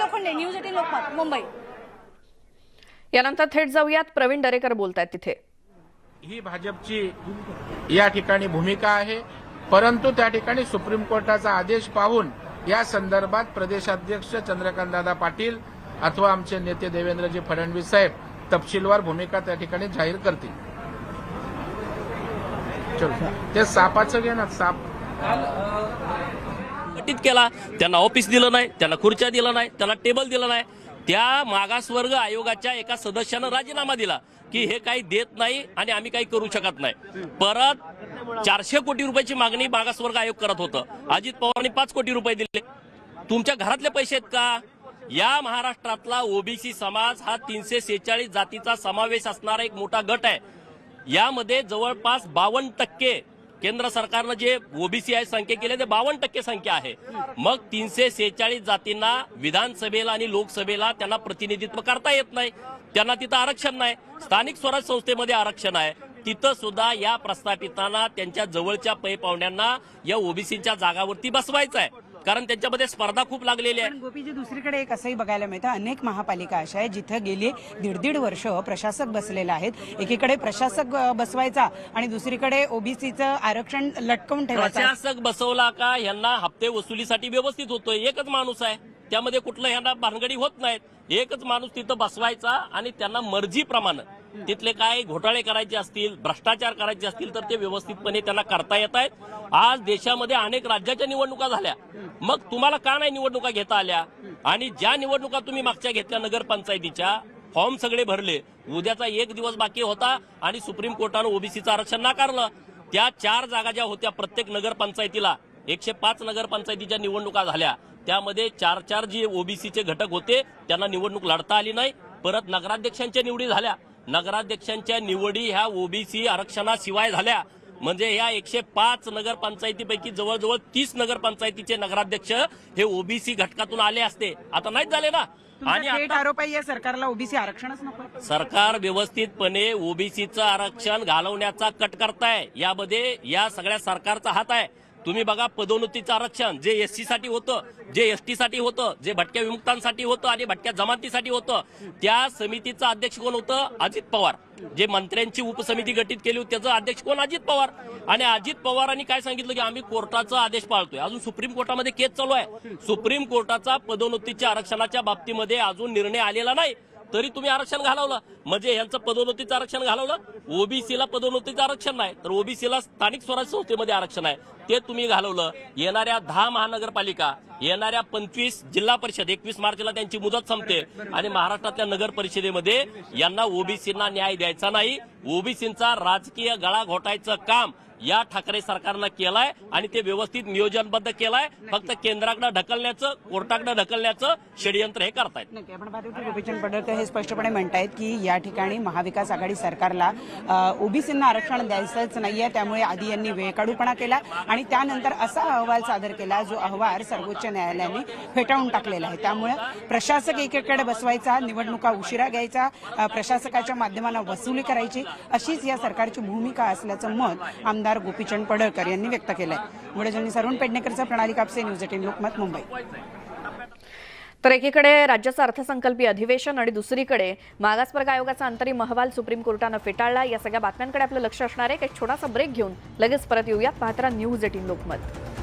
Lokhande news eighteen Lokmat Mumbai. यानंतर थेट जाऊयात. प्रवीण दरेकर बोलतायत तिथे. ही भाजपची या ठिकाणी भूमिका आहे. परंतु त्या ठिकाणी सुप्रीम कोर्टाचा आदेश पाहून या संदर्भात प्रदेशाध्यक्ष चंद्रकांतदादा पाटील अथवा आमचे नेते देवेंद्रजी फडणवीस साहेब तपशीलवार भूमिका त्या ठिकाणी जाहीर करतील. चलो. ते सापाचं घे ना साप. गटीत केला त्यांना ऑफिस दिलं नाही त्यांना खुर्च्या दिलं नाही त्यांना टेबल दिलं नाही. त्या मागासवर्ग आयोगाच्या एका सदस्यानं राजीनामा दिला की हे काही देत नाही आणि आम्ही काही करू शकत नाही. परत चारशे कोटी रुपयाची मागणी मागासवर्ग आयोग करत होतं. अजित पवारांनी पाच कोटी रुपये दिले. तुमच्या घरातले पैसे आहेत का? या महाराष्ट्रातला ओबीसी समाज हा तीनशे सेहेचाळीस जातीचा समावेश असणारा एक मोठा गट आहे. यामध्ये जवळपास बावन्न टक्के केंद्र सरकारनं जे ओबीसी आहे संख्या केले ते बावन्न टक्के संख्या आहे. मग तीनशे सेहेचाळीस जातींना विधानसभेला आणि लोकसभेला त्यांना प्रतिनिधित्व करता येत नाही. त्यांना तिथं आरक्षण नाही. स्थानिक स्वराज संस्थेमध्ये आरक्षण आहे. तिथं सुद्धा या प्रस्थापितांना त्यांच्या जवळच्या पै पाहुण्यांना या ओबीसीच्या जागावरती बसवायचं आहे. कारण त्यांच्यामध्ये स्पर्धा खूप लागलेली आहे. गोपीजी दुसरीकडे एक असंही बघायला मिळतं अनेक महापालिका अशा आहेत जिथं गेली दीड दीड वर्ष प्रशासक बसलेले आहेत. एकीकडे प्रशासक बसवायचा आणि दुसरीकडे ओबीसीचं आरक्षण लटकवून ठेवायचं. प्रशासक बसवला का? यांना हप्ते वसुलीसाठी व्यवस्थित होतोय. एकच माणूस आहे. त्यामध्ये कुठलं यांना भानगडी होत नाहीत. एकच माणूस तिथं बसवायचा आणि त्यांना मर्जीप्रमाणे तिथले काय घोटाळे करायचे असतील भ्रष्टाचार करायचे असतील तर ते व्यवस्थितपणे त्यांना करता येत आहेत. आज देशामध्ये अनेक राज्याच्या निवडणुका झाल्या. मग तुम्हाला का नाही निवडणुका घेता आल्या? आणि ज्या निवडणुका तुम्ही मागच्या घेतल्या नगरपंचायतीच्या फॉर्म सगळे भरले. उद्याचा एक दिवस बाकी होता आणि सुप्रीम कोर्टानं ओबीसीचं आरक्षण नाकारलं. त्या चार जागा ज्या होत्या प्रत्येक नगरपंचायतीला एकशे पाच नगरपंचायतीच्या निवडणुका झाल्या. त्यामध्ये चार चार जे ओबीसीचे घटक होते त्यांना निवडणूक लढता आली नाही. परत नगराध्यक्षांच्या निवडी झाल्या. नगराध्यक्षांच्या निवडी ह्या ओबीसी आरक्षणाशिवाय झाल्या. म्हणजे या एकशे पाच नगरपंचायतीपैकी जवळजवळ तीस नगरपंचायतीचे नगराध्यक्ष हे ओबीसी घटकातून आले असते. आता नाहीच झाले ना? आणि आरोप आहे सरकारला ओबीसी आरक्षणच नको सरकार व्यवस्थितपणे ओबीसीचं आरक्षण घालवण्याचा कट करताय. यामध्ये या सगळ्या सरकारचा हात आहे. तुम्ही बघा पदोन्नतीचं आरक्षण जे एससी साठी होतं जे एससाठी होतं जे भटक्या विमुक्तांसाठी होतं आणि भटक्या जमातीसाठी होतं त्या समितीचं अध्यक्ष कोण होतं? अजित पवार. जे मंत्र्यांची उपसमिती गठीत केली होती त्याचं अध्यक्ष कोण? अजित पवार. आणि अजित पवारांनी काय सांगितलं की आम्ही कोर्टाचा आदेश पाळतोय. अजून सुप्रीम कोर्टामध्ये केस चालू आहे. सुप्रीम कोर्टाचा पदोन्नतीच्या आरक्षणाच्या बाबतीमध्ये अजून निर्णय आलेला नाही. तरी तुम्ही आरक्षण घालवलं. म्हणजे यांचं पदोन्नतीचं आरक्षण घालवलं. ओबीसीला पदोन्नतीचं आरक्षण नाही. तर ओबीसीला स्थानिक स्वराज्य संस्थेमध्ये आरक्षण आहे. ते तुम्ही घालवलं. येणाऱ्या दहा महानगरपालिका येणाऱ्या पंचवीस जिल्हा परिषद एकवीस मार्चला त्यांची मुदत संपते. आणि महाराष्ट्रातल्या नगर परिषदेमध्ये यांना ओबीसींना न्याय द्यायचा नाही. ओबीसींचा राजकीय गळा घोटायचं काम या ठाकरे सरकारनं केलाय आणि ते व्यवस्थित नियोजनबद्ध केलाय. फक्त केंद्राकडे ढकलण्याचं कोर्टाकडे ढकलण्याचं षडयंत्र हे करतायत. नक्की. आपण गोपीचंद पडळकर हे स्पष्टपणे म्हणतायत की या ठिकाणी महाविकास आघाडी सरकारला ओबीसींना आरक्षण द्यायचंच नाहीये त्यामुळे आधी यांनी वेळकाढूपणा केला. आणि त्यानंतर असा अहवाल सादर केला जो अहवाल सर्वोच्च न्यायालयाने फेटाळून टाकलेला आहे. त्यामुळे प्रशासक एकीकडे बसवायचा निवडणुका उशिरा घ्यायचा प्रशासकाच्या माध्यमानं वसुली करायची अशीच या सरकारची भूमिका असल्याचं मत आमदार गोपीचंद पडळकर यांनी व्यक्त केलंय. मुळे सरून पेडणेकरचा प्रणाली कापसे न्यूज एटीन लोकमत मुंबई. तर एकीकडे राज्याचं अर्थसंकल्पीय अधिवेशन आणि दुसरीकडे मागासवर्ग आयोगाचा अंतरिम अहवाल सुप्रीम कोर्टानं फेटाळला. या सगळ्या बातम्यांकडे आपलं लक्ष असणार आहे. एक छोटासा ब्रेक घेऊन लगेच परत येऊयात. पाहत्रा न्यूज एटीन लोकमत.